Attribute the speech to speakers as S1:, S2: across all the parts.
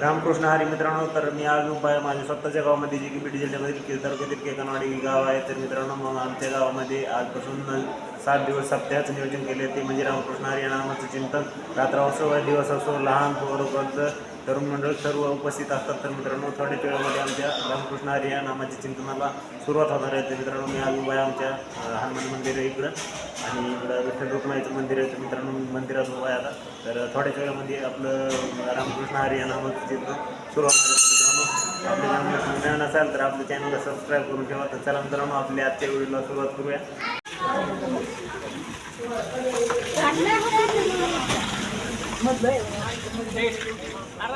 S1: रामकृष्ण हरी मित्रांनो तर मी आज उपाय माझ्या स्वतःच्या गावामध्ये जे की बीड जिल्ह्यामधील केल तालुक्यातील केकनवाडी गाव आहे. तर मित्रांनो मग आमच्या गावामध्ये आजपासून सात दिवस सप्त्याचं नियोजन केले ते म्हणजे रामकृष्ण हरी या नामाचं चिंतन. रात्र असो व दिवस असो लहान पोरपर्यंत तरुण मंडळ सर्व उपस्थित असतात तर मित्रांनो थोड्याच वेळामध्ये आमच्या रामकृष्ण हरी या नामाच्या चिंतनाला सुरुवात होणार आहे. तर मित्रांनो मी आज उभा आहे आमच्या हनुमान मंदिर आहे इकडं. आणि इकडं विठ्ठल रुक्माईचं मंदिर आहे. तर मित्रांनो मी मंदिरात उभा आहे आता. तर थोड्याच वेळामध्ये आपलं रामकृष्ण हरी या नामाचं चिंतन सुरू होणार आहे. मित्रांनो आपल्या चॅनल नवीन असाल तर आपल्या चॅनलला सबस्क्राईब करून ठेवा. तर चला मित्रांनो आपल्या आजच्या व्हिडिओला सुरुवात करूया.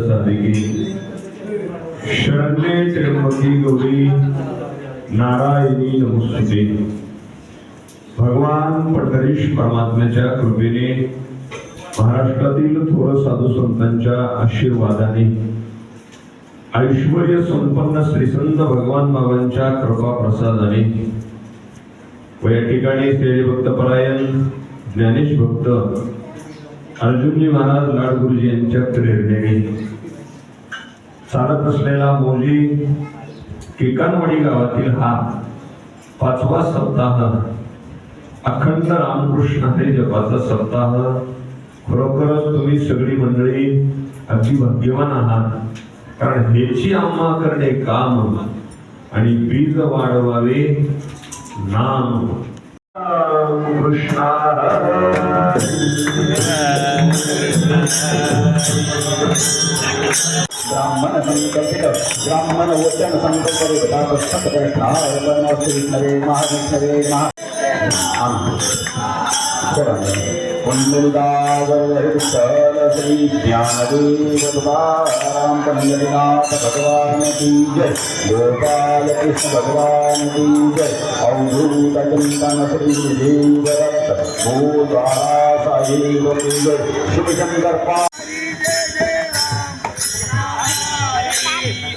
S2: साधिकी। शरण्ये त्र्यंबकी गौरी नारायणी नमस्ते भगवान पंढरीश परमात्म्याच्या कृपेने महाराष्ट्रातील थोर साधू संतांच्या आशीर्वादाने ऐश्वर संपन्न श्रीसंत भगवान बाबांच्या कृपा प्रसादाने व या ठिकाणी श्रेय भक्त परायण ज्ञानेश भक्त अर्जुनजी महाराज लाडगुरुजी यांच्या प्रेरणेने चालत असलेला मोजी केकानवाडी गावातील हा पाचवा सप्ताह. अखंड रामकृष्ण हरी जपाचा सप्ताह. खरोखरच तुम्ही सगळी मंडळी अगदी भाग्यवान आहात. कारण ह्याची आम्हा करणे काम आणि बीज वाढवावे नाम. कृष्णा
S3: ब्राह्मण संकल्पित ब्राह्मण वचन संकल्पित तापस्तपष्ठाय परमश्री महाविष्णवे महा पंडरीनाथ भगवान की जय। गोपाल कृष्ण भगवान की जय। अवधूत चिंतन श्री गो द्वारा साहेब की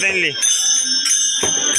S3: जय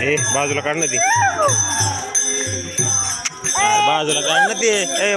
S1: ए बाजूला काढ ना ती. बाजूला काढ ना ते. ए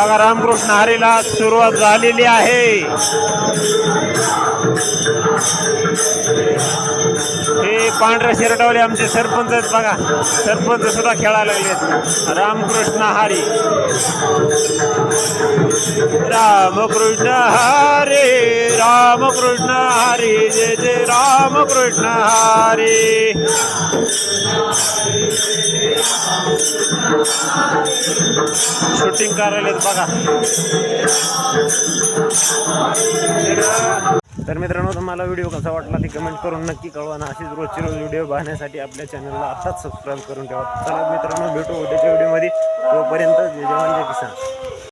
S1: बघा रामकृष्ण हरीला सुरुवात झालेली आहे. हे पांढऱ्या शिरटवले आमचे सरपंच आहेत बघा. सरपंच सुद्धा खेळायला लागलेत. रामकृष्ण हरी. रामकृष्ण हरे रामकृष्ण हरी जय जय रामकृष्ण हरे. शूटिंग करायला बघा. तर मित्रांनो तुम्हाला व्हिडिओ कसा वाटला ते कमेंट करून नक्की कळवा आणि अशीच रोजची रोज व्हिडिओ पाहण्यासाठी आपल्या चॅनलला आताच सबस्क्राईब करून ठेवा. चला मित्रांनो भेटू उद्याच्या व्हिडिओमध्ये तोपर्यंत जय जवान जय किसान